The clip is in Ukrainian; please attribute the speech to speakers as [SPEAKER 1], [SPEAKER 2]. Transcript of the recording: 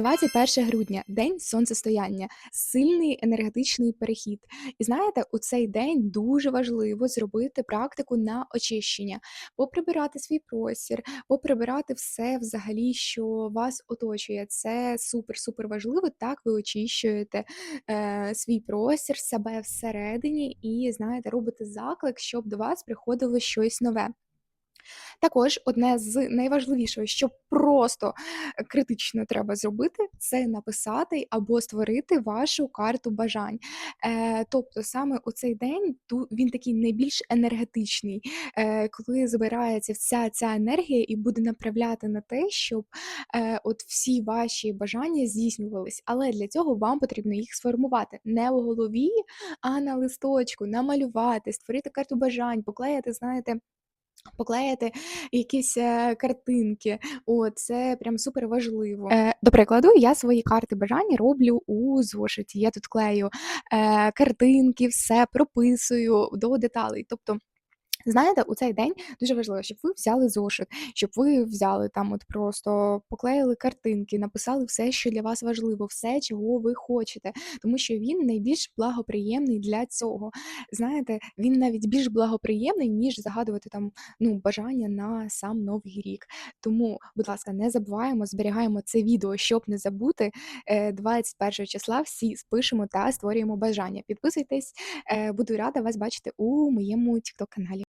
[SPEAKER 1] 21 грудня день сонцестояння, сильний енергетичний перехід. І знаєте, у цей день дуже важливо зробити практику на очищення, поприбирати свій простір, поприбирати все взагалі, що вас оточує. Це супер-супер важливо. Так ви очищуєте е, свій простір, себе всередині, і знаєте, робите заклик, щоб до вас приходило щось нове. Також одне з найважливішого, що просто критично треба зробити, це написати або створити вашу карту бажань. Е, тобто саме у цей день він такий найбільш енергетичний, е, коли збирається вся ця енергія і буде направляти на те, щоб е, от всі ваші бажання здійснювались. Але для цього вам потрібно їх сформувати не у голові, а на листочку, намалювати, створити карту бажань, поклеїти, знаєте. Поклеїти якісь, е, картинки. О, це прям супер важливо. Е, до прикладу, я свої карти бажання роблю у зошиті. Я тут клею, е, картинки, все прописую до деталей. Тобто Знаєте, у цей день дуже важливо, щоб ви взяли зошит, щоб ви взяли там от просто поклеїли картинки, написали все, що для вас важливо, все, чого ви хочете, тому що він найбільш благоприємний для цього. Знаєте, він навіть більш благоприємний, ніж загадувати там ну, бажання на сам Новий рік. Тому, будь ласка, не забуваємо, зберігаємо це відео, щоб не забути. Е, 21 числа всі спишемо та створюємо бажання. Підписуйтесь, е, буду рада вас бачити у моєму TikTok каналі.